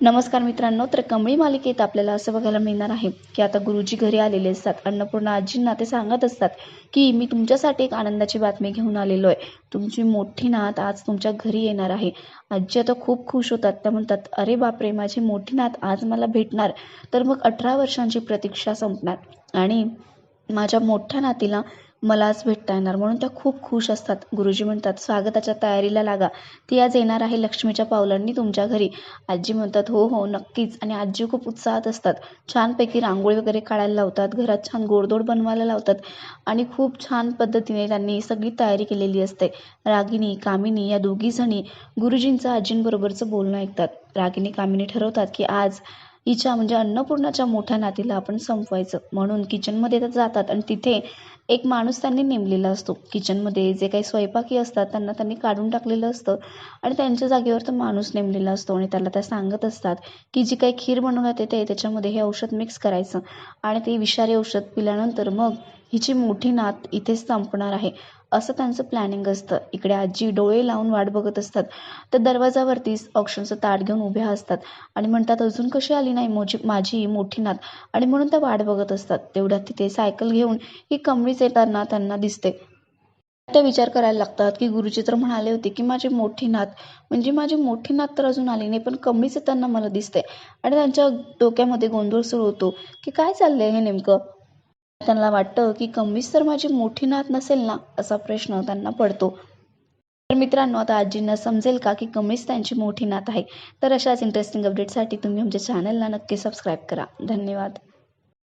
नमस्कार मित्रांनो तर कमळी मालिकेत आपल्याला असं बघायला मिळणार आहे की आता गुरुजी घरी आलेले असतात. अन्नपूर्णा आजींना ते सांगत असतात की मी तुमच्यासाठी एक आनंदाची बातमी घेऊन आलेलो आहे. तुमची मोठी नात आज तुमच्या घरी येणार आहे. आजी आता खूप खुश होतात. त्या म्हणतात अरे बापरे माझी मोठी नात आज मला भेटणार. तर मग अठरा वर्षांची प्रतीक्षा संपणार. आणि माझ्या मोठ्या नातीला मलाच भेटता येणार. म्हणून त्या खूप खुश असतात. गुरुजी म्हणतात स्वागताच्या तयारीला लागा. ती आज येणार आहे लक्ष्मीच्या पावलांनी तुमच्या घरी. आजी म्हणतात हो हो नक्कीच. आणि आजी खूप उत्साहात असतात. छानपैकी रांगोळी वगैरे काढायला लावतात. घरात छान गोडदोड बनवायला लावतात. आणि खूप छान पद्धतीने त्यांनी सगळी तयारी केलेली असते. रागिनी कामिनी या दोघीजणी गुरुजींचं आजींबरोबरचं बोलणं ऐकतात. रागिनी कामिनी ठरवतात की आज हिच्या म्हणजे अन्नपूर्णाच्या मोठ्या नातीला आपण संपवायचं. म्हणून किचनमध्ये जातात आणि तिथे एक माणूस त्यांनी नेमलेला असतो. किचनमध्ये जे काही स्वयंपाकी असतात त्यांना त्यांनी काढून टाकलेलं असतं आणि त्यांच्या जागेवर तो माणूस नेमलेला असतो आणि त्याला त्या सांगत असतात की जी काही खीर बनवण्यात येते त्याच्यामध्ये हे औषध मिक्स करायचं आणि ते विषारी औषध पिल्यानंतर मग हिची मोठी नात इथेच संपणार आहे. असं त्यांचं प्लॅनिंग असतं. इकडे आजी डोळे लावून वाट बघत असतात. तर दरवाजावरतीच ऑप्शनचं ताट घेऊन उभ्या असतात. आणि म्हणतात अजून कशी आली नाही मोजी माझी मोठी नात? आणि म्हणून त्या वाट बघत असतात. तेवढ्यात तिथे सायकल घेऊन ही कमळीच येताना त्यांना दिसते. त्या विचार करायला लागतात की गुरुजी तर म्हणाले होते की माझी मोठी नात म्हणजे माझी मोठी नात तर अजून आली नाही पण कमीच येताना मला दिसते. आणि त्यांच्या डोक्यामध्ये गोंधळ सुरू होतो की काय चाललंय हे नेमकं? त्यांना वाटतं की कमीच तर माझी मोठी नात नसेल ना असा प्रश्न त्यांना पडतो. तर मित्रांनो आता आजींना समजेल का की कमीच त्यांची मोठी नात आहे? तर अशाच इंटरेस्टिंग अपडेटसाठी तुम्ही आमच्या चॅनलला नक्की सबस्क्राईब करा. धन्यवाद.